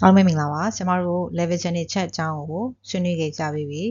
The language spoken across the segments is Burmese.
အားလုံးပဲမင်္ဂလာပါကျမတို့ level channel chat အကြောင်းကိုဆွေးနွေးခဲ့ကြပြီးပြီ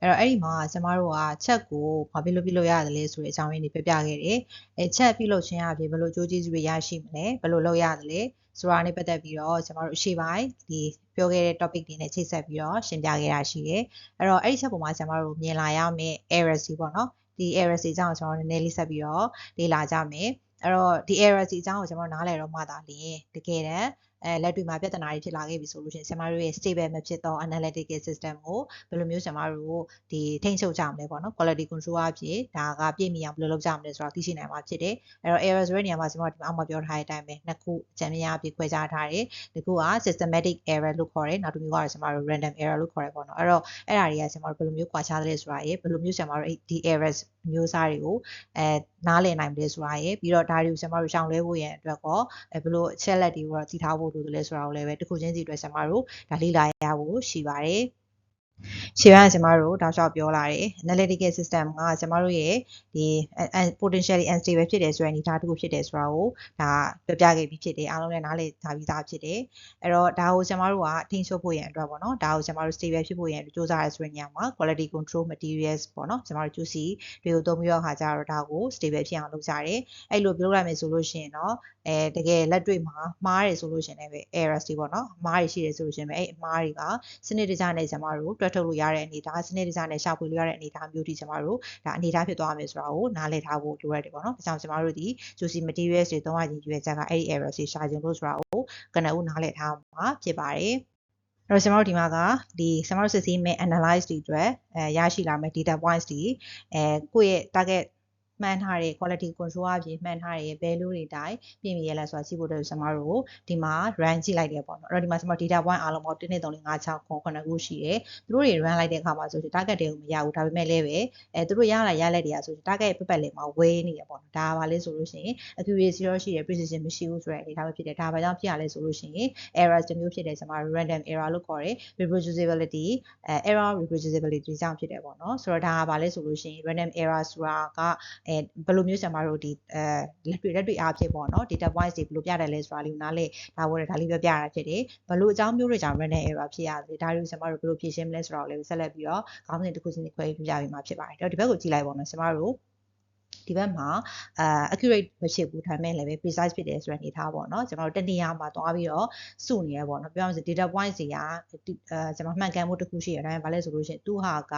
အဲ့တော့အဲ့ဒီမှာကျမတို့က chat ကိုဘာဖြစ်လို့ပြုလုပ်ရတယ်လဲဆိုတဲ့အကြောင်းရင်းတွေပြပြခဲ့တယ်အဲ chat ပြုလုပ်ခြင်းအပြင်ဘယ်လိုအကျိုးကျေးဇူးတွေရရှိမလဲဘယ်လိုလုပ်ရတယ်လဲဆိုတာနဲ့ပတ်သက်ပြီးတော့ကျမတို့အရှိပိုင်းဒီပြောခဲ့တဲ့ topic တွေနဲ့ချိတ်ဆက်ပြီးတော့ရှင်းပြခဲ့တာရှိတယ်အဲ့တော့အဲ့ဒီချက်ပုံမှာကျ maro မြင်လာရမယ့် errors တွေပေါ့နော်ဒီ errors တွေအကြောင်းကျွန်တော်နည်းနည်းလေးဆက်ပြီးတော့လေ့လာကြမယ်အဲ့တော့ဒီ errors တွေအကြောင်းကိုကျွန်တော်နားလည်တော့မှသာလျှင်တကယ်တမ်း အဲလက်တွေ့မှာပြဿနာတွေဖြစ်လာခဲ့ပြီဆိုလို့ရှိရင်ဆရာမတို့ရဲ့ stable မဖြစ်သော analytical system ကိုဘယ်လိုမျိုးဆရာမတို့ဒီထိန်းချုပ်ကြမလဲပေါ့နော် quality control အဖြစ်ဒါကပြည့်မီအောင်ဘယ်လိုလုပ်ကြမလဲဆိုတော့သိရှိနိုင်မှာဖြစ်တယ်အဲ့တော့ error ဆိုတဲ့နေရာမှာဆရာမတို့ဒီအောက်မှာပြောထားတဲ့အတိုင်းပဲနှစ်ခုအကြံဉာဏ်အဖြစ်ခွဲခြားထားတယ်ဒီခုက systematic error လို့ခေါ်တယ်နောက်တစ်မျိုးကတော့ဆရာမတို့ random error လို့ခေါ်တယ်ပေါ့နော်အဲ့တော့အဲ့ဒါတွေကဆရာမတို့ဘယ်လိုမျိုးကွာခြားသလဲဆိုတာရေဘယ်လိုမျိုးဆရာမတို့ဒီ errors မျိုးစားတွေကိုအဲနားလည်နိုင်တယ်ဆိုတာရေပြီးတော့ဒါတွေကိုဆရာမတို့ရှောင်လွှဲဖို့ရန်အတွက်ကောအဲဘယ်လိုအချက်လက်တွေကိုတော့သိထားဖို့လိုတယ်လဲဆိုတာကိုလည်းပဲတစ်ခုချင်းစီအတွက်ဆရာမတို့ဒါလေ့လာရဖို့ရှိပါတယ် ရှေ့ပိုင်းကကျမတို့တောက်လျှောက်ပြောလာတယ် analytical system ကကျမတို့ရဲ့ဒီ potentially unstable ဖြစ်တယ်ဆိုတဲ့အနေအထားတစ်ခုဖြစ်တယ်ဆိုတာကိုဒါပြပြခဲ့ပြီးဖြစ်တယ်အားလုံးလည်းနားလည်ထားပြီးသားဖြစ်တယ်အဲ့တော့ဒါကိုကျမတို့ကထိန်းချုပ်ဖို့ရန်အတွက်ပေါ့နော်ဒါကိုကျမတို့ stable ဖြစ်ဖို့ရန်စ조사ရဆိုတဲ့နေရာမှာ quality control materials ပေါ့နော်ကျမတို့ juicy တွေကိုသုံးပြီးတော့ခါကြတော့ဒါကို stable ဖြစ်အောင်လုပ်ကြတယ်အဲ့လိုပြောလိုက်မယ်ဆိုလို့ရှိရင်တော့အဲတကယ်လက်တွေ့မှာမှားတယ်ဆိုလို့ရှိရင်လည်း errors တွေပေါ့နော်မှားတွေရှိတယ်ဆိုလို့ရှိရင်အဲ့အမှားတွေကစနစ်တကျနဲ့ကျမတို့တွက်ထုတ်လို့ရတဲ့အနေအထားစနစ်တကျနဲ့ရှာဖွေလို့ရတဲ့အနေအထားမျိုးထိကျမတို့ဒါအနေအထားဖြစ်သွားမယ်ဆိုတာကိုနားလည်ထားဖို့လိုရတယ်ပေါ့နော်ဒါကြောင့်ကျမတို့ဒီ juicy materials တွေသုံးရခြင်းရွေးချက်ကအဲ့ဒီ errors တွေရှာခြင်းလို့ဆိုတာကိုကနဦးနားလည်ထားမှာဖြစ်ပါတယ်အဲ့တော့ကျွန်တော်တို့ဒီမှာကဒီကျွန်တော်တို့စစ်ဆေးမဲ့ analyze တွေအတွက်အဲရရှိလာမဲ့ data points တွေအဲကိုယ့်ရဲ့ target မှန်းထားတဲ့ quality control အပြင်မှန်းထားတဲ့ value တွေတိုင်းပြင်ပြရလဲဆိုတာကြည့်ဖို့အတွက်ကျွန်တော်တို့ဒီမှာ run ကြည့်လိုက်တယ်ပေါ့နော်အဲ့တော့ဒီမှာကျွန်တော် data point အားလုံးပေါင်း1 2 3 4 5 6 9ခုရှိတယ်သူတို့တွေ run လိုက်တဲ့အခါမှာဆိုရင် target တွေကိုမရဘူးဒါပေမဲ့လည်းပဲအဲသူတို့ရလာရလက်တွေကဆိုရင် target ပတ်ပတ်လေးမှာဝေးနေတယ်ပေါ့နော်ဒါပါလဲဆိုလို့ရှိရင် accuracy ရောရှိတယ် precision မရှိဘူးဆိုတဲ့အနေအထားပဲဖြစ်တယ်ဒါဘာကြောင့်ဖြစ်ရလဲဆိုလို့ရှိရင် error တစ်မျိုးဖြစ်တယ်ကျွန်တော် random error လို့ခေါ်တယ် reproducibility အဲ error reproducibility ကြောင့်ဖြစ်တယ်ပေါ့နော်ဆိုတော့ဒါကဘာလဲဆိုလို့ရှိရင် random error ဆိုတာကအဲဘယ်လိုမျိုးဆရာမတို့ဒီအဲလက်တွေ့လက်တွေ့အားဖြင့်ပေါ့နော် data points တွေဘယ်လိုပြတယ်လဲဆိုတာလေးနားလေဒါဝယ်ဒါလေးပဲပြရတာဖြစ်တယ်ဘယ်လိုအကြောင်းမျိုးတွေကြောင့် random error ဖြစ်ရလဲဒါတွေကိုဆရာမတို့ဘယ်လိုဖြေရှင်းမလဲဆိုတာကိုလည်းဆက်လက်ပြီးတော့ခေါင်းစဉ်တစ်ခုချင်းခွဲပြပြပေးမှာဖြစ်ပါတယ်အဲ့တော့ဒီဘက်ကိုကြည့်လိုက်ပါမယ်ဆရာမတို့ ဒီဘက်မှာအာ accurate မဖြစ်ဘူးဒါပေမဲ့လည်းပဲ precise ဖြစ်တယ်ဆိုတဲ့အနေထားပေါ့နော်ကျွန်တော်တို့တနေရာမှာသွားပြီးတော့စုနေရပေါ့နော်ပြောရမယ်ဆို data points တွေကအဲကျွန်တော်မှန်ကန်မှုတစ်ခုရှိရဒါပေမဲ့ဘာလဲဆိုလို့ရှိရင်သူ့ဟာက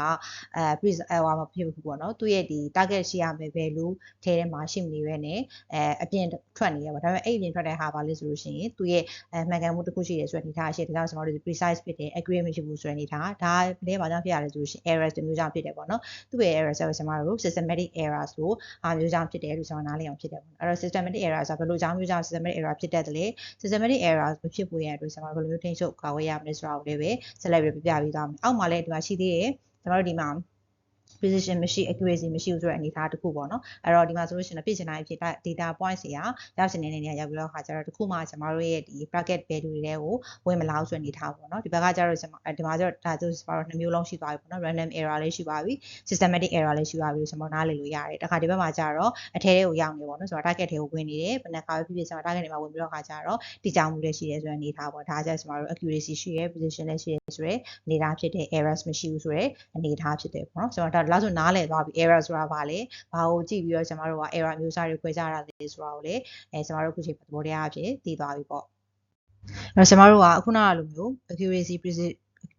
အဲ precise ဟိုမဖြစ်ဘူးပေါ့နော်သူ့ရဲ့ဒီ target ရှိရမယ် value ထဲထဲမှာရှိမနေပဲနဲ့အဲအပြင်ထွက်နေရပါဒါပေမဲ့အဲ့အပြင်ထွက်တဲ့ဟာဘာလဲဆိုလို့ရှိရင်သူ့ရဲ့အဲမှန်ကန်မှုတစ်ခုရှိတယ်ဆိုတဲ့အနေထားရှိတယ်ဒါကြောင့်ကျွန်တော်တို့ precise ဖြစ်တယ် accurate မရှိဘူးဆိုတဲ့အနေထားဒါလည်းဘာကြောင့်ဖြစ်ရလဲဆိုလို့ရှိရင် errors တစ်မျိုးကြောင့်ဖြစ်တယ်ပေါ့နော်သူ့ရဲ့ errors ဆိုတော့ကျွန်တော်တို့ systematic errors လို့အားမျိုးကြောင့်ဖြစ်တယ်လို့ကျွန်တော်နားလည်အောင်ဖြစ်တယ်ပေါ့အဲ့တော့ systematic error ဆိုတာဘယ်လိုကြောင့်မျိုးကြောင့် systematic error ဖြစ်တတ်တယ်လဲ systematic error မဖြစ်ဖို့ရတဲ့အတွက်ကျွန်တော်ဘယ်လိုမျိုးထိန်းချုပ်ကာဝေးရမလဲဆိုတာကိုလည်းပဲဆက်လက်ပြီးပြပြပေးသွားမယ်အောက်မှာလည်းဒီမှာရှိသေးတယ်ကျွန်တော်တို့ဒီမှာ precision မရှိ accuracy မရှိဘူးဆိုတဲ့အနေအထားတစ်ခုပေါ့နော်အဲ့တော့ဒီမှာဆိုလို့ရှိရင်ပြည့်ချင်တိုင်းဖြစ် data points တွေကရောက်ချင်တဲ့နေရာရောက်ပြီးတော့ခါကျတော့တစ်ခုမှကျွန်တော်တို့ရဲ့ဒီ bracket value တွေကိုဝင်မလာဘူးဆိုတဲ့အနေအထားပေါ့နော်ဒီဘက်ကကျတော့ကျွန်တော်ဒီမှာကျတော့ဒါဆိုကျွန်တော်တို့နှမျိုးလုံးရှိသွားပြီပေါ့နော် random error လေးရှိပါပြီ systematic error လေးရှိပါပြီကျွန်တော်နားလည်လို့ရတယ်တခါဒီဘက်မှာကျတော့အထဲကိုရောက်နေပေါ့နော်ဆိုတော့ target တွေကိုဝင်နေတယ်ဘယ်နှခါပဲဖြစ်ဖြစ်ကျွန်တော် target တွေမှာဝင်ပြီးတော့ခါကျတော့တိကျမှုလည်းရှိတယ်ဆိုတဲ့အနေအထားပေါ့ဒါကျကျွန်တော်တို့ accuracy ရှိတယ် precision လည်းရှိတယ်ဆိုတဲ့အနေအထားဖြစ်တဲ့ errors မရှိဘူးဆိုတဲ့အနေအထားဖြစ်တယ်ပေါ့နော်ကျွန်တော်ဒါလောက်ဆိုနားလည်သွားပြီ error ဆိုတာဘာလဲဘာကိုကြည့်ပြီးတော့ကျွန်တော်တို့က error မျိုးစားတွေခွဲခြားတာလဲဆိုတာကိုလည်းအဲကျွန်တော်တို့ခုချိန်သဘောတရားအဖြစ်သိသွားပြီပေါ့အဲ့တော့ကျွန်တော်တို့ကခုနကလိုမျိုး accuracy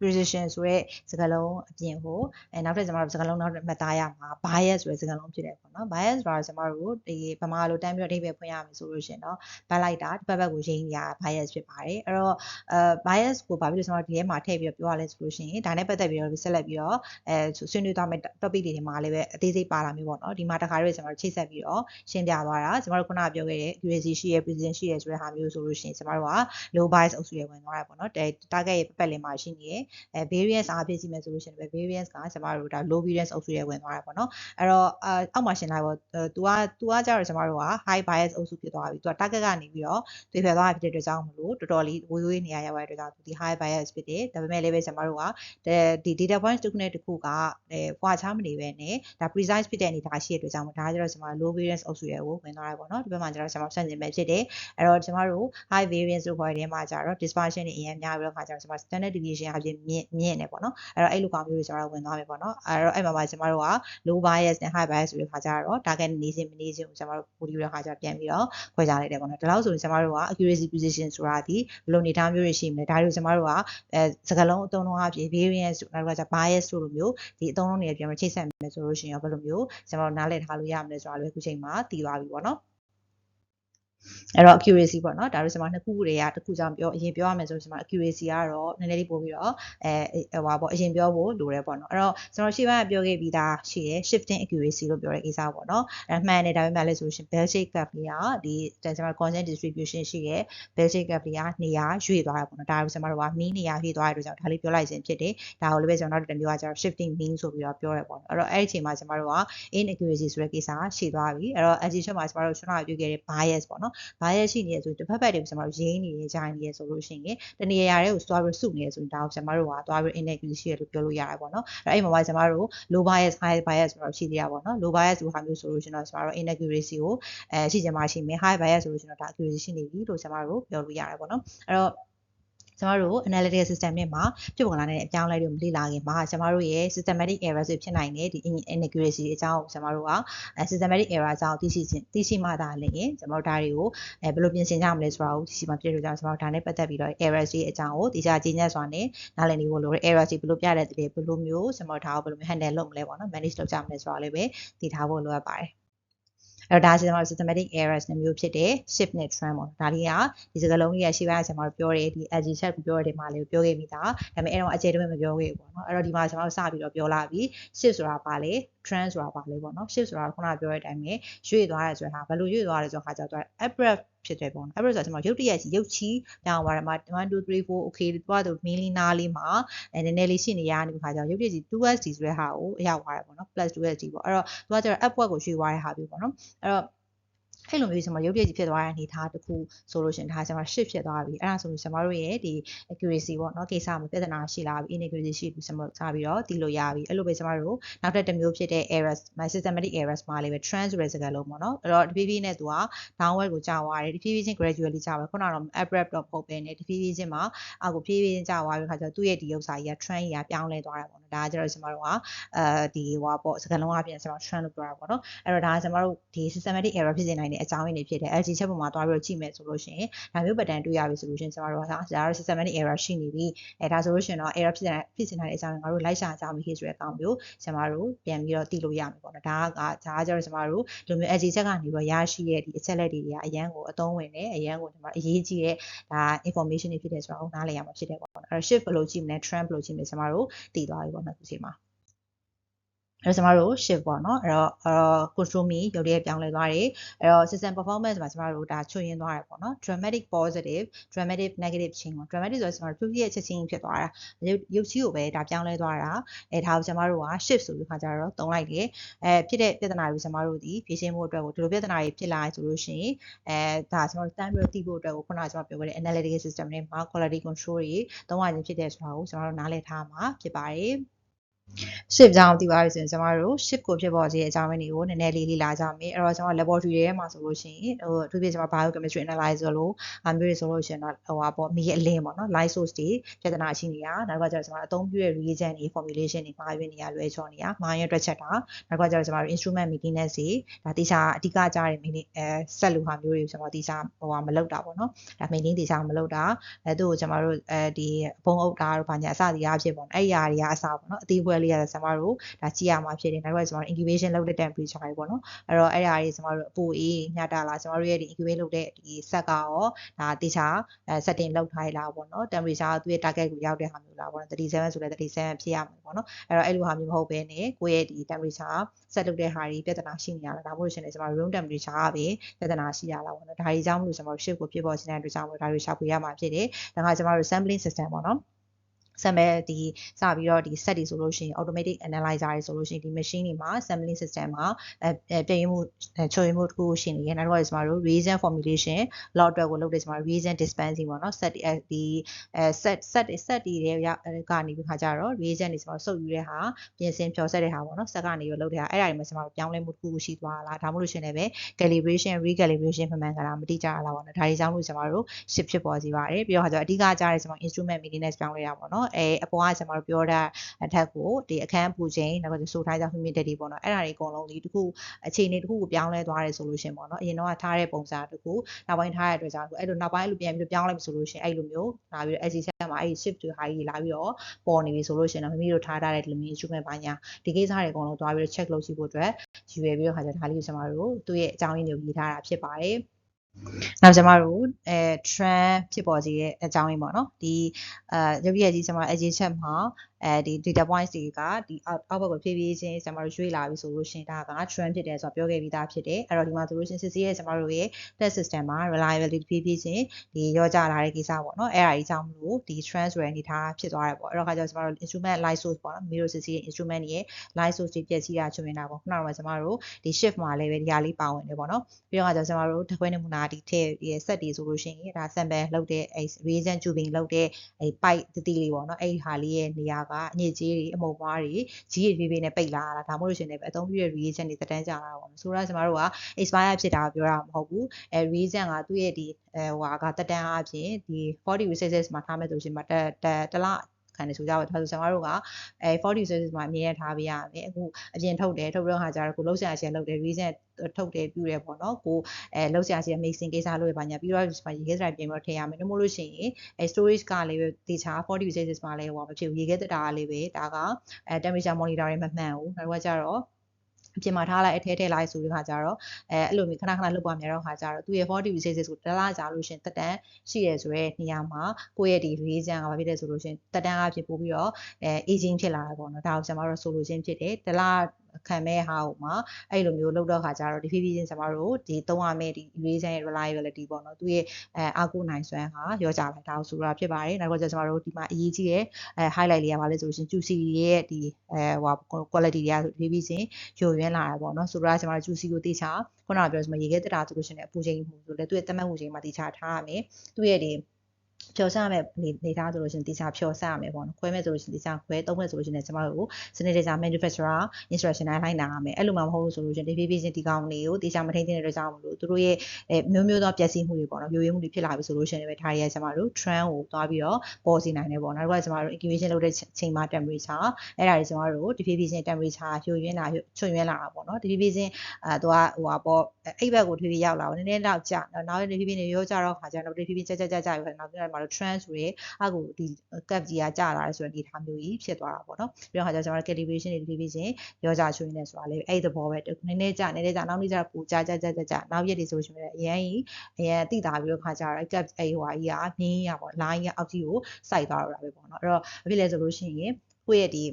precision ဆိုရဲစကားလုံးအပြင်ကိုအဲနောက်ထပ်ကျွန်တော်တို့စကားလုံးနောက်မှတ်သားရမှာ bias ဆိုတဲ့စကားလုံးဖြစ်တယ်ပေါ့နော် bias ဆိုတာကျွန်တော်တို့ဒီဗမာလိုတန်းပြီးတော့အဓိပ္ပာယ်ဖွင့်ရမယ်ဆိုလို့ရှင်တော့ဘက်လိုက်တာတစ်ပတ်ဘက်ကိုရိမ့်ရ bias ဖြစ်ပါတယ်အဲ့တော့အဲ bias ကိုဘာဖြစ်လို့ကျွန်တော်ဒီထဲမှာထည့်ပြီးတော့ပြောရလဲဆိုလို့ရှိရင်ဒါနဲ့ပတ်သက်ပြီးတော့ဆက်လက်ပြီးတော့အဲဆွေးနွေးသွားမယ့် topic တွေထဲမှာလည်းပဲအသေးစိတ်ပါလာမျိုးပေါ့နော်ဒီမှာတခါတည်းကျွန်တော်ချိတ်ဆက်ပြီးတော့ရှင်းပြသွားတာကျွန်တော်တို့ခုနကပြောခဲ့တဲ့ accuracy ရှိရ precision ရှိရဆိုတဲ့ဟာမျိုးဆိုလို့ရှိရင်ကျွန်တော်တို့က low bias အုပ်စုရဲ့ဝင်သွားတာပေါ့နော် target ရဲ့ပတ်ပတ်လည်မှာရှိနေတဲ့အဲ variance အားဖြင့်ကြည့်မယ်ဆိုလို့ရှိရင်ပဲ variance ကကျမတို့ဒါ low variance အုပ်စုရဲ့ဝင်သွားတာပေါ့နော်အဲ့တော့အာအောက်မှာရှင်းလိုက်ပေါ့သူကသူကကြတော့ကျမတို့က high bias အုပ်စုဖြစ်သွားပြီသူက target ကနေပြီးတော့တွေ့ဖယ်သွားတာဖြစ်တဲ့အတွက်ကြောင့်မလို့တော်တော်လေးဝေးဝေးနေရရတဲ့အတွက်ကြောင့်ဒီ high bias ဖြစ်တယ်ဒါပေမဲ့လည်းပဲကျမတို့ကဒီ data point တစ်ခုနဲ့တစ်ခုကအဲပွာချမနေပဲနဲ့ဒါ precise ဖြစ်တဲ့အနေအထားရှိတဲ့အတွက်ကြောင့်ဒါကြတော့ကျမ low variance အုပ်စုရဲ့ကိုဝင်သွားတယ်ပေါ့နော်ဒီဘက်မှာကျတော့ကျမဆန့်ကျင်ပဲဖြစ်တယ်အဲ့တော့ကျမတို့ high variance လို့ခေါ်တဲ့နေရာမှာကျတော့ dispersion တွေအရင်များပြီးတော့ခါကျတော့ကျမ standard deviation အပြင်မြင့်မြင့်နေပေါ့နော်အဲ့တော့အဲ့လိုကောင်မျိုးတွေကျမတို့ဝင်သွားမယ်ပေါ့နော်အဲ့တော့အဲ့မှာမှာကျမတို့က low bias နဲ့ high bias ဆိုတဲ့ခါကျတော့ target နေစဉ်မနေစဉ်ကိုကျမတို့ပို့ပြီးတော့ခါကျတော့ပြန်ပြီးတော့ခွဲခြားလိုက်တယ်ပေါ့နော်ဒါလို့ဆိုရင်ကျမတို့က accuracy position ဆိုတာဒီဘယ်လိုနေထားမျိုးတွေရှိမလဲဒါတွေကိုကျမတို့ကအဲစကားလုံးအသုံးလုံးအပြင် variance ဆိုနောက်ကကျ bias ဆိုလိုမျိုးဒီအသုံးလုံးတွေပြန်ပြီးချိတ်ဆက်မယ်ဆိုလို့ရှိရင်ဘယ်လိုမျိုးကျမတို့နားလည်ထားလို့ရမလဲဆိုတာလည်းအခုချိန်မှာသိသွားပြီပေါ့နော် အဲ့တော့ accuracy ပေါ့နော်ဒါတို့ကျွန်မနှစ်ခုတွေကတစ်ခုကြောင့်ပြောအရင်ပြောရမယ်ဆိုကျွန်မ accuracy ကတော့နည်းနည်းလေးပို့ပြီးတော့အဲဟိုပါပေါ့အရင်ပြောဖို့လိုတယ်ပေါ့နော်အဲ့တော့ကျွန်တော်ရှေ့ပိုင်းကပြောခဲ့ပြီးသားရှိတယ် shifting accuracy လို့ပြောတဲ့ကိစ္စပေါ့နော်အဲ့မှန်တယ်ဒါပေမဲ့လည်းဆိုရှင် bell shape curve လေးကဒီကျွန်တော် constant distribution ရှိရဲ့ bell shape curve လေးကနေရာရွေ့သွားရပေါ့နော်ဒါကိုကျွန်တော်တို့က mean နေရာရွေ့သွားရတဲ့ကြောင့်ဒါလေးပြောလိုက်ခြင်းဖြစ်တယ်ဒါကိုလည်းပဲကျွန်တော်တို့တမျိုးကကျတော့ shifting mean ဆိုပြီးတော့ပြောရပေါ့နော်အဲ့တော့အဲ့ဒီအချိန်မှာကျွန်တော်တို့က inaccuracy ဆိုတဲ့ကိစ္စရှိသွားပြီအဲ့တော့ addition မှာကျွန်တော်တို့ရှင်းတာပြုခဲ့တဲ့ bias ပေါ့နော် bias ရှိနေရဆိုတစ်ဖက်ဖက်တွေကိုကျွန်တော်တို့ရင်းနေရကြိုင်နေရဆိုလို့ရှိရင်တနေရာတွေကိုသွားပြီးစုနေရဆိုရင်ဒါကိုကျွန်တော်တို့ကသွားပြီး inaccuracy ရှိရလို့ပြောလို့ရတယ်ပေါ့နော်အဲ့အဲ့မှာကျွန်တော်တို့ low bias high bias ဆိုတော့ရှိသေးတာပေါ့နော် low bias ဆိုတာမျိုးဆိုလို့ရှိရင်တော့ကျွန်တော်တို့ inaccuracy ကိုအဲရှိချင်မှရှိမယ် high bias ဆိုလို့ရှိရင်တော့ဒါ accuracy ရှိနေပြီလို့ကျွန်တော်တို့ပြောလို့ရတယ်ပေါ့နော်အဲ့တော့ ကျမတို့ analytical system နဲ့မှာဖြစ်ပေါ်လာတဲ့အကြောင်းလိုက်တွေမလေ့လာခင်မှာကျမတို့ရဲ့ systematic errors တွေဖြစ်နိုင်တဲ့ဒီ inaccuracy အကြောင်းကိုကျမတို့က systematic error အကြောင်းသိရှိခြင်းသိရှိမှသာလည်းကျမတို့ဒါတွေကိုအဲဘယ်လိုပြင်ဆင်ကြမလဲဆိုတာကိုသိရှိမှဖြစ်လို့ကြောင့်ကျမတို့ဒါနဲ့ပတ်သက်ပြီးတော့ errors တွေအကြောင်းကိုဒီစားကြီးညက်စွာနဲ့နားလည်နေဖို့လိုတယ် errors တွေဘယ်လိုပြတဲ့တည်းဘယ်လိုမျိုးကျမတို့ဒါကိုဘယ်လိုမျိုး handle လုပ်မလဲပေါ့နော် manage လုပ်ကြမလဲဆိုတာလည်းပဲသိထားဖို့လိုအပ်ပါတယ် အဲ့တော့ဒါကျွန်တော် systematic errors နဲ့မျိုးဖြစ်တဲ့ shift နဲ့ trend ပေါ့ဒါလေးကဒီစကားလုံးလေးရရှိပါကျွန်တော်ပြောတယ်ဒီ edge check ပြောတဲ့မှာလေးကိုပြောခဲ့ပြီးသားဒါပေမဲ့အဲ့တော့အခြေတမဲ့မပြောခဲ့ဘူးပေါ့နော်အဲ့တော့ဒီမှာကျွန်တော်စပြီးတော့ပြောလာပြီ shift ဆိုတာပါလေ trend ဆိုတာပါလေပေါ့နော် shift ဆိုတာခုနကပြောတဲ့အတိုင်းပဲရွေ့သွားရဲဆိုတာဘယ်လိုရွေ့သွားလဲဆိုတော့ခါကျတော့ abrupt ဖြစ်တယ်ပေါ့နော် average ဆိုတော့ကျွန်တော်ရုပ်တရက်ကြီးရုပ်ချီပြောင်းသွားတယ်မှာ1 2 3 4 okay သွားတော့မီလီနာလေးမှာအဲနည်းနည်းလေးရှိနေရတဲ့ခါကျတော့ရုပ်တရက်ကြီး 2SD ဆိုတဲ့ဟာကိုအရောက်သွားတယ်ပေါ့နော် plus 2SD ပေါ့အဲ့တော့သူကကျတော့ upward ကိုရွှေ့သွားတဲ့ဟာမျိုးပေါ့နော်အဲ့တော့ အဲ့လိုမျိုးကျွန်တော်ရုပ်ပြည့်ကြီးဖြစ်သွားတဲ့အနေအထားတစ်ခုဆိုလို့ရှင်ဒါကျွန်တော် shift ဖြစ်သွားပြီအဲ့ဒါဆိုလို့ကျွန်တော်တို့ရဲ့ဒီ accuracy ပေါ့နော်ကိစ္စမှာပြဿနာရှိလာပြီ inaccuracy ရှိပြီကျွန်တော်စပြီးတော့တီးလို့ရပြီအဲ့လိုပဲကျွန်တော်တို့နောက်ထပ်တစ်မျိုးဖြစ်တဲ့ errors systematic errors မှာလေးပဲ trend ဆိုတဲ့စကားလုံးပေါ့နော်အဲ့တော့တဖြည်းဖြည်းနဲ့သူက downward ကိုကျသွားတယ်တဖြည်းဖြည်းချင်း gradually ကျသွားခုနကတော့ abrupt တော့ပုံပဲနဲ့တဖြည်းဖြည်းချင်းမှာအောက်ကိုဖြည်းဖြည်းချင်းကျသွားပြီးခါကျတော့သူ့ရဲ့ဒီဥစ္စာကြီးက trend ကြီးကပြောင်းလဲသွားတာပေါ့နော်ဒါကကျတော့ကျွန်တော်တို့ကအဲဒီဟိုပေါ့စကားလုံးအပြင်ကျွန်တော် trend လို့ပြောတာပေါ့နော်အဲ့တော့ဒါကကျွန်တော်တို့ဒီ systematic error ဖြစ်စေနိုင်တဲ့အကြောင်းရင်းတွေဖြစ်တယ် LG ချက်ပုံမှာသွားပြီးတော့ကြည့်မယ်ဆိုလို့ရှိရင်ဒါမျိုး pattern တွေ့ရပြီဆိုလို့ရှိရင်ကျွန်တော်တို့ကဒါကတော့ systematic error ရှိနေပြီအဲဒါဆိုလို့ရှိရင်တော့ error ဖြစ်နေတဲ့ဖြစ်နေတဲ့အကြောင်းငါတို့လိုက်ရှာကြမယ်ခေဆိုတဲ့အကောင်မျိုးကျွန်တော်တို့ပြန်ပြီးတော့သိလို့ရမယ်ပေါ့နော်ဒါကဒါကကျတော့ကျွန်တော်တို့ဒီလိုမျိုး LG ချက်ကနေပြီးတော့ရရှိတဲ့ဒီအချက်လက်တွေတွေကအရန်ကိုအသုံးဝင်တယ်အရန်ကိုဒီမှာအရေးကြီးတဲ့ဒါ information တွေဖြစ်တယ်ဆိုတော့နားလည်ရမှာဖြစ်တယ်ပေါ့နော်အဲ့တော့ shift ဘယ်လိုကြည့်မလဲ trend ဘယ်လိုကြည့်မလဲကျွန်တော်တို့သိသွားပြီပေါ့နော်ဒီချိန်မှာ အဲ့တော့ကျမတို့ shift ပေါ့နော်အဲ့တော့အဲ့တော့ control me ရုပ်ရည်ပြောင်းလဲသွားတယ်အဲ့တော့ system performance မှာကျမတို့ဒါချွတ်ရင်းသွားတယ်ပေါ့နော် dramatic positive dramatic negative change ပေါ့ dramatic ဆိုတော့ကျမတို့ဖြူပြည့်ချက်ချင်းဖြစ်သွားတာရုပ်ချီကိုပဲဒါပြောင်းလဲသွားတာအဲဒါကိုကျမတို့က shift ဆိုပြီးခါကြတော့တုံးလိုက်တယ်အဲဖြစ်တဲ့ပြဿနာတွေကျမတို့ဒီဖြေရှင်းဖို့အတွက်ကိုဒီလိုပြဿနာတွေဖြစ်လာဆိုလို့ရှိရင်အဲဒါကျမတို့ time ပြီးသိဖို့အတွက်ကိုခုနကကျမပြောခဲ့တဲ့ analytical system တွေမှာ quality control တွေသုံးရခြင်းဖြစ်တဲ့ဆိုတာကိုကျမတို့နားလည်ထားမှာဖြစ်ပါတယ် shift ကြောင်းသိပါပြီဆိုရင်ကျမတို့ shift ကိုဖြစ်ပေါ်စေတဲ့အကြောင်းရင်းတွေကိုနည်းနည်းလေးလေ့လာကြမယ်အဲ့တော့ကျွန်တော် laboratory ထဲမှာဆိုလို့ရှိရင်ဟိုအထူးဖြင့်ကျွန်မ biochemistry analyzer လို့အမျိုးတွေဆိုလို့ရှိရင်တော့ဟိုပါပေါ့မီးအလင်းပေါ့နော် light source တွေပြဿနာရှိနေတာနောက်ကကျတော့ကျွန်မအသုံးပြုတဲ့ reagent တွေ formulation တွေမှာရွေးနေရလွဲချော်နေရမှာရွေးတွက်ချက်တာနောက်ကကျတော့ကျွန်မတို့ instrument maintenance တွေဒါတိကျအဓိကကြားတဲ့ main အဲ set လူဟာမျိုးတွေကျွန်တော်တိကျဟိုပါမလုပ်တာပေါ့နော်ဒါ main တိကျမလုပ်တာအဲသူ့ကိုကျွန်တော်တို့အဲဒီဘုံအုပ်တာတို့ဘာညာအစသည်အဖြစ်ပေါ့နော်အဲ့ဒီအရာတွေကအစပေါ့နော်အသေးဖွဲလေးရတဲ့ကျွန်တော်တို့ဒါကြည့်ရမှာဖြစ်တယ်နောက်တစ်ခါကျွန်တော်တို့ incubation လုပ်တဲ့ temperature တွေပေါ့နော်အဲ့တော့အဲ့ဒါတွေကျွန်တော်တို့အပူအေးညတာလားကျွန်တော်တို့ရဲ့ဒီ incubate လုပ်တဲ့ဒီဆက်ကရောဒါတေချာ setting လုပ်ထားရလားပေါ့နော် temperature သူ့ရဲ့ target ကိုရောက်တဲ့ဟာမျိုးလားပေါ့နော်37ဆိုလဲ37ဖြစ်ရမှာပေါ့နော်အဲ့တော့အဲ့လိုဟာမျိုးမဟုတ်ဘဲနဲ့ကိုယ့်ရဲ့ဒီ temperature set လုပ်တဲ့ဟာတွေပြဿနာရှိနေရလားဒါမှမဟုတ်ရှင်လေကျွန်တော် room temperature ကပဲပြဿနာရှိရလားပေါ့နော်ဒါတွေကြောင့်မလို့ကျွန်တော် shift ကိုဖြစ်ပေါ်ခြင်းတဲ့အတွက်ကြောင့်ဒါတွေရှာဖွေရမှာဖြစ်တယ်ဒါကကျွန်တော်တို့ sampling system ပေါ့နော် sample ဒီစပြီးတော့ဒီ set တွေဆိုလို့ရှိရင် automatic analyzer တွေဆိုလို့ရှိရင်ဒီ machine တွေမှာ sampling system မှာအဲအဲပြင်ရမှုအဲချိုးရမှုတစ်ခုရှိနေတယ်နောက်တော့ကျွန်တော်တို့ reagent formulation lot အတွက်ကိုလုပ်တယ်ကျွန်တော်တို့ reagent dispensing ပေါ့နော် set ဒီအဲဒီအဲ set set တွေ set တွေရဲ့ကနေပြီးခါကြတော့ reagent တွေကျွန်တော်စုပ်ယူတဲ့ဟာပြင်ဆင်ဖြော်ဆက်တဲ့ဟာပေါ့နော် set ကနေပြီးလုပ်တဲ့ဟာအဲ့ဒါတွေမှာကျွန်တော်တို့ပြောင်းလဲမှုတစ်ခုရှိသွားလားဒါမှမဟုတ်လို့ရှိရင်လည်း calibration recalibration မှန်မှန်ကလားမတိကြလားပေါ့နော်ဒါတွေကြောင့်လို့ကျွန်တော်တို့ shift ဖြစ်ပေါ်စေပါတယ်ပြီးတော့ခါကျတော့အဓိကကြားရဲကျွန်တော် instrument maintenance ပြောင်းလဲရပါတော့အဲအပေါ်ကကျွန်တော်တို့ပြောတဲ့အထက်ကိုဒီအခန်းပူချိန်နောက်ပြီးဆိုထားကြ humidity ပေါ့နော်အဲ့ဒါတွေအကုန်လုံးဒီတစ်ခုအခြေအနေတစ်ခုကိုပြောင်းလဲသွားတယ်ဆိုလို့ရှင်ပေါ့နော်အရင်တော့ထားတဲ့ပုံစံတစ်ခုနောက်ပိုင်းထားတဲ့အတွက်ကြောင့်အဲ့လိုနောက်ပိုင်းအဲ့လိုပြန်ပြီးပြောင်းလိုက်ဆိုလို့ရှင်အဲ့လိုမျိုးလာပြီးတော့ AC set မှာအဲ့ shift to high ကြီးလာပြီးတော့ပေါ်နေပြီဆိုလို့ရှင်တော့မိမိတို့ထားထားတဲ့ဒီလိုမျိုး instrument ပိုင်းညာဒီကိစ္စတွေအကုန်လုံးသွားပြီးတော့ check လုပ်ကြည့်ဖို့အတွက်ယူရပြီးတော့ခါကျဒါလေးကိုကျွန်တော်တို့သူ့ရဲ့အကြောင်းရင်းတွေကိုရေးထားတာဖြစ်ပါတယ် နောက်ကျွန်မတို့အဲ trend ဖြစ်ပေါ်စေတဲ့အကြောင်းရင်းပေါ့နော်ဒီအဲရုပ်ရည်ကြီးကျွန်မ edge check မှာ အဲဒီ data points တွေကဒီအောက်အောက်ဘက်ကိုဖြည်းဖြည်းချင်းကျွန်တော်တို့ရွှေ့လာပြီဆိုလို့ရှင်ဒါက trend ဖြစ်တယ်ဆိုတော့ပြောခဲ့ပြီးသားဖြစ်တယ်အဲ့တော့ဒီမှာဆိုလို့ရှင်စစ်ဆေးရဲ့ကျွန်တော်တို့ရဲ့ test system မှာ reliability ဖြည်းဖြည်းချင်းဒီရောကြလာတဲ့ကိစ္စပေါ့နော်အဲ့ဒါကြီးကြောင့်မလို့ဒီ trend ဆိုတဲ့အနေထားဖြစ်သွားတယ်ပေါ့အဲ့တော့ခါကျတော့ကျွန်တော်တို့ instrument light source ပေါ့နော် mirror စစ်ဆေးရဲ့ instrument ရဲ့ light source တွေပြည့်စည်တာချွင်နေတာပေါ့ခုနကတော့ကျွန်တော်တို့ဒီ shift မှာလည်းပဲဒီဟာလေးပါဝင်တယ်ပေါ့နော်ပြီးတော့ခါကျတော့ကျွန်တော်တို့တခွဲနမူနာဒီထည့်ရဲ့ set တွေဆိုလို့ရှိရင်ဒါ sample လုပ်တဲ့အဲ reagent tubing လုပ်တဲ့အဲ pipe တတိလေးပေါ့နော်အဲ့ဒီဟာလေးရဲ့နေရာကအညစ်အကြေးတွေအမုံပွားတွေကြီးရည်ပြေးပြေးနဲ့ပိတ်လာတာဒါမှမဟုတ်လို့ရှိရင်လည်းအသုံးပြုတဲ့ reagent တွေတက်တန်းကြလာတာပေါ့နော်ဆိုတော့ကျွန်တော်တို့က expire ဖြစ်တာပြောတာမဟုတ်ဘူးအဲ reagent ကသူ့ရဲ့ဒီအဲဟိုဟာကတက်တန်းအပြင်ဒီ40 resources မှာထားမယ်ဆိုရှင်မှာတတတလ ခံနေဆိုကြပါဒါဆိုကျွန်တော်တို့ကအဲ40 service မှာအမြဲတမ်းထားပေးရမယ်အခုအပြင်ထုတ်တယ်ထုတ်ပြီးတော့ခါကြတော့ကိုလှုပ်ရှားရှယ်လုပ်တယ် reason ထုတ်တယ်ပြတယ်ပေါ့နော်ကိုအဲလှုပ်ရှားရှယ် mixing ကိစ္စလုပ်ရပါညာပြီးတော့ဒီမှာရေခဲစရိုက်ပြင်ပြီးတော့ထည့်ရမယ်နှမို့လို့ရှိရင်အဲ storage ကလည်းပဲတေချာ40 service မှာလည်းဟိုမဖြစ်ဘူးရေခဲတက်တာကလည်းပဲဒါကအဲ temperature monitor တွေမမှန်ဘူးနောက်ကကြတော့ အပြင်မှာထားလိုက်အထဲထဲလိုက်ဆိုတဲ့ခါကျတော့အဲအဲ့လိုမျိုးခဏခဏလုပ်ပါများတော့ခါကျတော့သူရဲ့ 40 basis ကိုတလားကြာလို့ရှင်တက်တန်းရှိရဲဆိုရဲနေရာမှာကိုယ့်ရဲ့ဒီ reason ကဘာဖြစ်လဲဆိုလို့ရှင်တက်တန်းအဖြစ်ပို့ပြီးတော့အဲ aging ဖြစ်လာတာပေါ့နော်ဒါကိုကျွန်တော်တို့ဆိုလိုချင်းဖြစ်တယ်တလား ခံမဲ့ဟာဟိုမှာအဲ့လိုမျိုးလောက်တော့ခါကြတော့ဒီဖြည်းဖြည်းချင်းကျွန်တော်တို့ဒီသုံးရမယ့်ဒီ erasure ရဲ့ reliability ပေါ့နော်သူရဲ့အဲအာကုနိုင်စွမ်းဟာရောကြလာဒါကိုဆိုတာဖြစ်ပါတယ်နောက်တော့ကျွန်တော်တို့ဒီမှာအရေးကြီးတဲ့အဲ highlight လေးရပါလဲဆိုလို့ရှင် juicy ရဲ့ဒီအဲဟို quality တွေကဖြည်းဖြည်းချင်းယိုယွင်းလာတာပေါ့နော်ဆိုတော့ကျွန်တော်တို့ juicy ကိုတေချာခုနကပြောဆိုမှရေခဲတက်တာဆိုလို့ရှင်လည်းအပူချိန်မှုဆိုလည်းသူရဲ့တက်မှတ်မှုချိန်မှာတေချာထားရမယ်သူရဲ့ဒီ ဖြော်ဆရမယ်နေနေသားဆိုလို့ရှိရင်တိကျဖြော်ဆရမယ်ပေါ့နော်ခွဲမဲ့ဆိုလို့ရှိရင်တိကျခွဲသုံးမဲ့ဆိုလို့ရှိရင်ကျွန်တော်တို့စနစ်တကျ manufacturer instruction တိုင်းလိုက်နာရမယ်အဲ့လိုမှမဟုတ်ဘူးဆိုလို့ရှိရင်ဒီဖြည်းဖြည်းချင်းဒီကောင်တွေကိုတိကျမထိန်တဲ့အတွက်ကြောင့်မလို့သူတို့ရဲ့အဲမျိုးမျိုးသောပျက်စီးမှုတွေပေါ့နော်ယိုယွင်းမှုတွေဖြစ်လာပြီဆိုလို့ရှိရင်လည်းဒါတွေကကျွန်တော်တို့ trend ကိုသွားပြီးတော့ပေါ်စီနိုင်တယ်ပေါ့နောက်တစ်ခါကျွန်တော်တို့ incubation လုပ်တဲ့ချိန်မှာ temperature အဲ့ဒါတွေကျွန်တော်တို့ဒီဖြည်းဖြည်းချင်း temperature ယိုယွင်းလာချွတ်ယွင်းလာတာပေါ့နော်ဒီဖြည်းဖြည်းချင်းအဲသူကဟိုပါပေါ့အိပ်ဘက်ကိုဖြည်းဖြည်းရောက်လာတော့နည်းနည်းတော့ကြာနောက်ဒီဖြည်းဖြည်းနဲ့ရောကြတော့ခါကျတော့ဒီဖြည်းဖြည်းကြကြကြကြပြီးနောက်ပြီးတော့မှာတော့ trend ဆိုရဲအကူဒီ cap ကြီးကကျလာတယ်ဆိုတဲ့အနေအထားမျိုးကြီးဖြစ်သွားတာပေါ့နော်ပြီးတော့ခါကျကျွန်တော်တို့ calibration တွေဒီဖြည်းဖြည်းချင်းရောကြချွေးနေဆိုတာလေအဲ့ဒီသဘောပဲနည်းနည်းကြာနည်းနည်းကြာနောက်နေ့ကျတော့ပူကြာကြာကြာကြာကြာနောက်ရက်တွေဆိုရှင်အရင်ကြီးအရင်တိတာပြီးတော့ခါကျတော့ cap အဲ့ဟိုဟာကြီးကမြင်းရပေါ့ line ရအောက်ကြီးကိုစိုက်သွားတော့တာပဲပေါ့နော်အဲ့တော့ဘာဖြစ်လဲဆိုလို့ရှိရင်ကိုယ့်ရဲ့ဒီ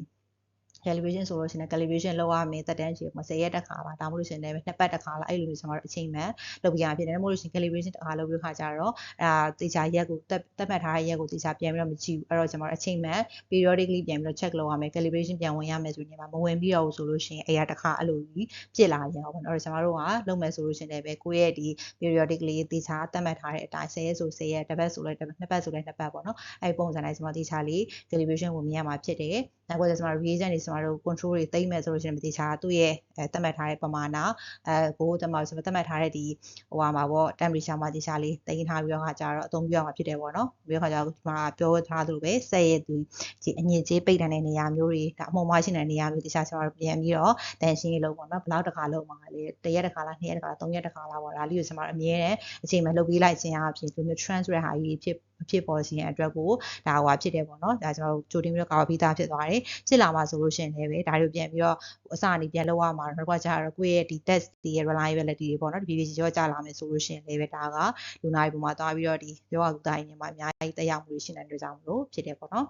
calibration ဆိုလို့ရှိရင် calibration လောက်ရမယ်တက်တန်းရှိမှာ10ရက်တစ်ခါပါဒါမှမဟုတ်လို့ရှိရင်လည်းနှစ်ပတ်တစ်ခါလားအဲ့လိုမျိုးကျွန်တော်တို့အချိန်မှန်လုပ်ပြရဖြစ်တယ်ဒါမှမဟုတ်လို့ရှိရင် calibration တစ်ခါလုပ်ပြီးခါကြတော့အဲတေချာရက်ကိုတက်တက်မှတ်ထားတဲ့ရက်ကိုတေချာပြန်ပြီးတော့မကြည့်ဘူးအဲ့တော့ကျွန်တော်တို့အချိန်မှန် periodically ပြန်ပြီးတော့ check လုပ်ရမယ် calibration ပြန်ဝင်ရမယ်ဆိုရင်မှာမဝင်ပြီးတော့ဆိုလို့ရှိရင်အရာတစ်ခါအဲ့လိုကြီးပြစ်လာရင်ပေါ့နော်အဲ့တော့ကျွန်တော်တို့ကလုပ်မယ်ဆိုလို့ရှိရင်လည်းပဲကိုယ့်ရဲ့ဒီ periodically တေချာတက်မှတ်ထားတဲ့အတိုင်း10ရက်ဆို10ရက်တစ်ပတ်ဆိုလည်းတစ်ပတ်နှစ်ပတ်ဆိုလည်းနှစ်ပတ်ပေါ့နော်အဲ့ပုံစံတိုင်းကျွန်တော်တေချာလေး calibration ဝင်မြင်ရမှာဖြစ်တယ် နောက်ကကျကျွန်တော် reagent တွေကျွန်တော်တို့ control တွေသိမ့်မယ်ဆိုလို့ရှိရင်မတိချာသူ့ရဲ့အဲသတ်မှတ်ထားတဲ့ပမာဏအဲကိုတမဆိုသတ်မှတ်ထားတဲ့ဒီဟိုဟာမှာပေါ့ temperature မှာတိချာလေးသိမ်းထားပြီးတော့ခါကြတော့အသုံးပြုရမှာဖြစ်တယ်ပေါ့နော်ပြီးတော့ခါကြတော့ဒီမှာပြောထားသလိုပဲဆက်ရဲ့သူဒီအညစ်အကြေးပိတ်တန်တဲ့နေရာမျိုးတွေဒါအမှုံမရှိတဲ့နေရာမျိုးတိချာကျွန်တော်တို့ပြန်ပြီးတော့တန်ရှင်းရေးလုပ်ပေါ့နော်ဘယ်လောက်တစ်ခါလုပ်မှာလဲတရက်တစ်ခါလားနှစ်ရက်တစ်ခါလားသုံးရက်တစ်ခါလားပေါ့ဒါလေးကိုကျွန်တော်အမြဲတမ်းအချိန်မှလုပ်ပေးလိုက်ခြင်းအဖြစ်ဒီမျိုး trend ဆိုတဲ့ဟာကြီးဖြစ်ဖြစ်ပေါ်စီရင်အတွက်ကိုဒါဟိုဖြစ်တယ်ပေါ့နော်ဒါကျွန်တော်တို့ကြိုတင်ပြီးတော့ကာဝပြီးသားဖြစ်သွားတယ်ဖြစ်လာမှာဆိုလို့ရှိရင်လည်းပဲဒါတွေပြန်ပြီးတော့အစအနေပြန်လောက်ရမှာတော့ကကြတော့ကိုယ့်ရဲ့ဒီ test တွေရဲ့ reliability တွေပေါ့နော်ဒီ PPC ရောကြလာမယ်ဆိုလို့ရှိရင်လည်းပဲဒါကလူနာတွေပုံမှာသွားပြီးတော့ဒီပြောရကူတိုင်းနေမှာအများကြီးတက်ရောက်မှုရှိနေတဲ့အတွက်ကြောင့်မလို့ဖြစ်တယ်ပေါ့နော်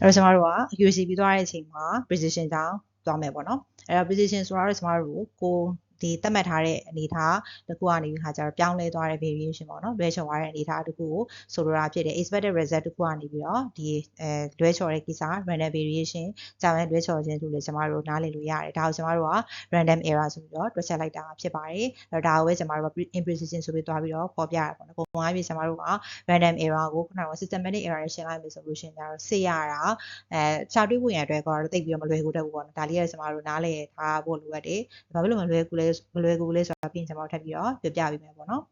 အဲ့တော့ကျွန်တော်တို့က UC ပြီးသွားတဲ့အချိန်မှာ precision ကြောင်းသွားမယ်ပေါ့နော်အဲ့တော့ precision ဆိုတော့ကျွန်တော်တို့ကို ဒီသတ်မှတ်ထားတဲ့အနေအထားတစ်ခုကနေပြီးခါကျတော့ပြောင်းလဲသွားတဲ့ variation ပေါ့နော်လွဲချော်သွားတဲ့အနေအထားတစ်ခုကိုဆိုလိုတာဖြစ်တယ် expected result တစ်ခုကနေပြီးတော့ဒီအဲလွဲချော်တဲ့ကိစ္စ random variation ကြောင့်လည်းလွဲချော်ခြင်းလို့လည်းကျမတို့နားလည်လို့ရတယ်ဒါကိုကျမတို့က random error ဆိုပြီးတော့တွက်ချက်လိုက်တာဖြစ်ပါတယ်အဲ့တော့ဒါကိုပဲကျမတို့က imprecision ဆိုပြီးသွားပြီးတော့ပေါ်ပြရပါတော့ပုံမှန်အပြင်ကျမတို့က random error ကိုခုနက systematic error နဲ့ရှင်းလိုက်မယ်ဆိုလို့ရှိရင်ကျတော့စစ်ရတာအဲရှာတွေ့ဖို့ရတဲ့ကတော့တိတ်ပြီးတော့မလွယ်ကူတတ်ဘူးပေါ့နော်ဒါလေးကကျမတို့နားလည်ထားဖို့လိုအပ်တယ်ဘာဖြစ်လို့မလွယ်ကူလဲမလွယ်ကူလဲဆိုတာပြင်ကျမတို့ထပ်ပြီးတော့ပြပြပေးမယ်ပေါ့နော်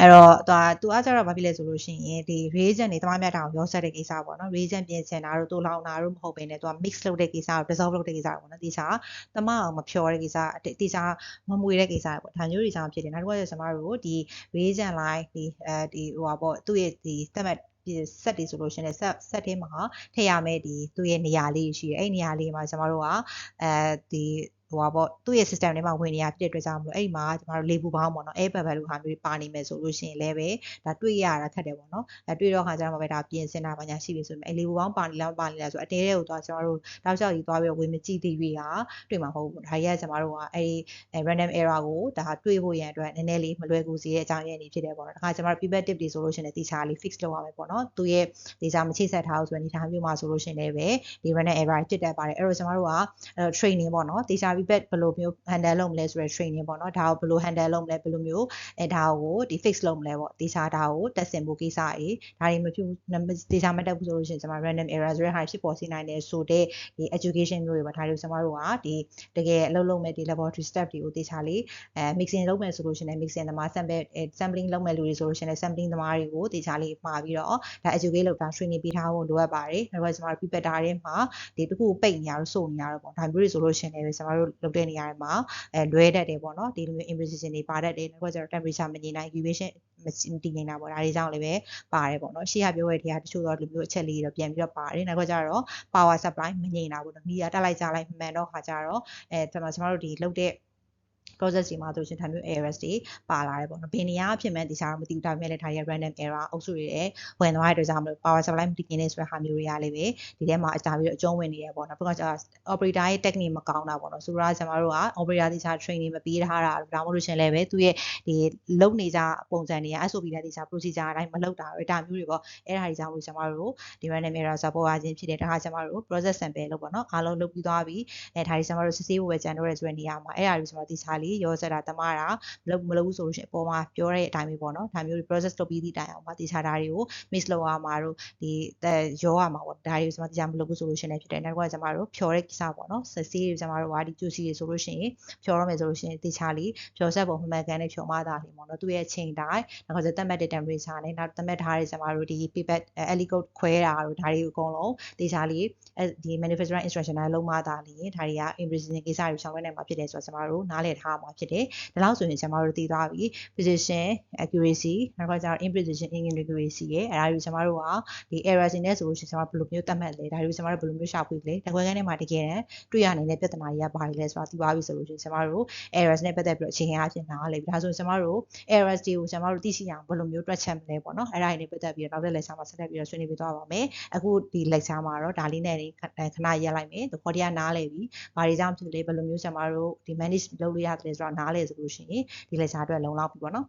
အဲ့တော့သူကသူအားကြတော့ဘာဖြစ်လဲဆိုလို့ရှိရင်ဒီ reagent တွေတမမြတ်တောင်ရောဆက်တဲ့ကိစ္စပေါ့နော် reagent ပြင်ဆင်တာတို့တူလောင်တာတို့မဟုတ်ဘဲနဲ့သူက mix လုပ်တဲ့ကိစ္စတို့ dissolve လုပ်တဲ့ကိစ္စပေါ့နော်ဒီစားတမအောင်မဖြော်တဲ့ကိစ္စဒီစားမမွေတဲ့ကိစ္စပေါ့ဒါမျိုးတွေကြောင့်ဖြစ်တယ်နောက်တစ်ခုကကျမတို့ဒီ reagent line ဒီအဲဒီဟိုပါပေါ့သူ့ရဲ့ဒီသတ်မှတ်ဒီဆက်တွေဆိုလို့ရှိရင်ဆက်ဆက်ထဲမှာထည့်ရမယ့်ဒီသူ့ရဲ့နေရာလေးရှိတယ်အဲ့နေရာလေးမှာကျမတို့ကအဲဒီ ဟိုပါပေါ့သူ့ရဲ့ system ထဲမှာဝင်နေရဖြစ်တဲ့အတွက်ကြောင့်မလို့အဲ့မှာကျမတို့လေပူပေါင်းပေါ့နော် air bubble လိုဟာမျိုးပါနေမယ်ဆိုလို့ရှိရင်လည်းပဲဒါတွေ့ရတာခက်တယ်ပေါ့နော်အဲတွေ့တော့ခါကျတော့ပဲဒါပြင်ဆင်တာပါညာရှိပြီဆိုရင်အဲ့လေပူပေါင်းပါနေလားပါနေလားဆိုအတဲတဲ့ကိုသွားကျမတို့တောက်လျှောက်ကြီးသွားပြီးဝင်မကြည့်သေးပြီဟာတွေ့မှာမဟုတ်ဘူးဒါကြီးကကျမတို့ကအဲ့ random error ကိုဒါတွေ့ဖို့ရန်အတွက်နည်းနည်းလေးမလွယ်ကူစေတဲ့အကြောင်းရင်းတွေဖြစ်တယ်ပေါ့နော်ဒါခါကျမတို့ pivot tip တွေဆိုလို့ရှိရင်တေချာလေး fix လုပ်ရမယ်ပေါ့နော်သူရဲ့ဒေတာမချိတ်ဆက်ထားဘူးဆိုရင်ဒီထားမျိုးမှာဆိုလို့ရှိရင်လည်းပဲဒီ random error ဖြစ်တတ်ပါတယ်အဲ့တော့ကျမတို့က training ပေါ့နော်တေချာ pivot ဘယ်လိုမျိုး handle လုပ်မလဲဆိုတဲ့ training ပေါ့နော်ဒါကိုဘယ်လို handle လုပ်မလဲဘယ်လိုမျိုးအဲဒါကိုဒီ fix လုပ်မလဲပေါ့တေချာဒါကိုတက်ဆင်ဖို့ကိစ္စအေးဒါတွေမဖြစ်တေချာမတက်ဘူးဆိုလို့ရှိရင်ကျွန်မ random error ဆိုတဲ့ဟာဖြစ်ပေါ်စေနိုင်တယ်ဆိုတဲ့ဒီ education မျိုးတွေပေါ့ဒါတွေကိုကျွန်တော်တို့ကဒီတကယ်အလုပ်လုပ်မဲ့ဒီ laboratory step တွေကိုတေချာလေးအဲ mixing လုပ်မယ်ဆိုလို့ရှိရင် mixing သမား sample sampling လုပ်မဲ့လူတွေဆိုလို့ရှိရင် sampling သမားတွေကိုတေချာလေးမှာပြီးတော့ဒါ educate လုပ်တာ training ပေးထားဖို့လိုအပ်ပါတယ်ဒါပေမဲ့ကျွန်တော်တို့ pipette တာထဲမှာဒီတခုပိတ်နေရတော့စုံနေရတော့ပေါ့ဒါမျိုးတွေဆိုလို့ရှိရင်လည်းကျွန်တော်တို့လုပ်တဲ့နေရာတွေမှာအဲလွဲတတ်တယ်ပေါ့နော်ဒီလိုမျိုး imprecision တွေပါတတ်တယ်နောက်ကကျတော့ temperature မငြိမ်နိုင် equation မတည်ငြိမ်တာပေါ့ဒါတွေကြောင့်လည်းပဲပါတယ်ပေါ့နော်ရှေ့ကပြောရတဲ့တချို့တော့ဒီမျိုးအချက်လေးတွေတော့ပြန်ပြီးတော့ပါတယ်နောက်ကကျတော့ power supply မငြိမ်တာပေါ့နော်မိရတက်လိုက်ကြလိုက်မှန်တော့ခါကျတော့အဲကျွန်တော်တို့ဒီလုပ်တဲ့ process တွေမှာဆိုရှင်ဒါမျိုး errors တွေပါလာတယ်ပေါ့နော်ဘယ်နေရာဖြစ်မှန်းဒီစားမသိဘူးဒါပေမဲ့လည်းဒါရဲ့ random error အုပ်စုတွေရဲ့ဝင်သွားတဲ့အတွက်ကြောင့်မလို့ power supply မတည်ငြိမ်နေဆိုတဲ့ဟာမျိုးတွေကလည်းပဲဒီထဲမှာအကြပြီးတော့အကျုံးဝင်နေရပေါ့နော်ပြီးတော့ operator ရဲ့ technique မကောင်းတာပေါ့နော်ဆိုတော့ကျွန်တော်တို့က operator တိကျ training မပေးထားတာဒါမှမဟုတ်ရှင်လည်းပဲသူရဲ့ဒီလုံနေကြပုံစံတွေက SOP နဲ့တိကျ procedure အတိုင်းမလုပ်တာပဲဒါမျိုးတွေပေါ့အဲ့ဒါတွေကြောင့်လို့ကျွန်တော်တို့ဒီ random error ဆိုပေါ်ရခြင်းဖြစ်တယ်ဒါကကျွန်တော်တို့ process sample လို့ပေါ့နော်အားလုံးလုပ်ပြီးသွားပြီအဲဒါတွေကျွန်တော်တို့စစ်ဆေးဖို့ပဲကြံတော့ရဲဆိုတဲ့နေရာမှာအဲ့ဒါတွေကျွန်တော်တိကျလေးရောစက်တာတမတာမလုပ်မလုပ်ဘူးဆိုလို့ရှိရင်အပေါ်မှာပြောတဲ့အတိုင်းပဲပေါ့နော်ဒါမျိုးတွေ process လုပ်ပြီးသည့်တိုင်အောင်ပါတိကျတာတွေကို miss လုပ်ရမှာတို့ဒီရောရမှာပေါ့ဒါတွေကိုကျွန်တော်တိကျမလုပ်ဘူးဆိုလို့ရှိရင်လည်းဖြစ်တယ်နောက်ကကျွန်တော်တို့ဖြော်တဲ့ကိစ္စပေါ့နော်စစ်ဆေးတွေကျွန်တော်တို့ဟာဒီ juicy တွေဆိုလို့ရှိရင်ဖြော်ရမယ်ဆိုလို့ရှိရင်တိကျလေးဖြော်ဆက်ပုံမှန်ကန်နဲ့ဖြော်မှသာလင်ပေါ့နော်သူ့ရဲ့ချိန်တိုင်းနောက်ကသတ်မှတ်တဲ့ temperature နဲ့နောက်သတ်မှတ်ထားတဲ့ကျွန်တော်တို့ဒီ pipette elicode ခွဲတာတို့ဒါတွေအကုန်လုံးတိကျလေးဒီ manufacturing instruction နဲ့လုံးမသာလင်ဒါတွေက imprecision ကိစ္စတွေဆောင်ရွက်နိုင်မှာဖြစ်တယ်ဆိုတော့ကျွန်တော်တို့နားလည်ထားမှာဖြစ်တယ်ဒါလောက်ဆိုရင်ကျွန်တော်တို့သိသွားပြီ position accuracy နောက်ကကျတော့ imprecision inaccuracy ရဲ့အဲဒါတွေကျွန်တော်တို့ကဒီ error တွေနဲ့ဆိုလို့ရှိရင်ကျွန်တော်ဘယ်လိုမျိုးသတ်မှတ်လဲဒါတွေကျွန်တော်တို့ဘယ်လိုမျိုးရှာဖွေလဲတခွဲခန်းထဲမှာတကယ်တမ်းတွေ့ရနိုင်တဲ့ပြဿနာတွေကဘာတွေလဲဆိုတာသိသွားပြီဆိုလို့ရှိရင်ကျွန်တော်တို့ errors နဲ့ပတ်သက်ပြီးတော့အခြေခံအဖြစ်နားလည်ပြီဒါဆိုရင်ကျွန်တော်တို့ errors တွေကိုကျွန်တော်တို့သိရှိအောင်ဘယ်လိုမျိုးတွက်ချက်မလဲပေါ့နော်အဲဒါတွေနဲ့ပတ်သက်ပြီးတော့နောက်တဲ့ lecture မှာဆက်လက်ပြီးတော့ဆွေးနွေးပေးသွားပါမယ်အခုဒီ lecture မှာတော့ဒါလေးနဲ့ခဏရက်လိုက်မယ်ခေါ်တရားနားလည်ပြီဘာတွေကြောင့်ဖြစ်လဲဘယ်လိုမျိုးကျွန်တော်တို့ဒီ manage လုပ်လို့ရတယ်ဆိုတာနားလည်ဆိုလို့ရှိရင်ဒီ lecture အတွက်လုံလောက်ပြီပေါ့နော်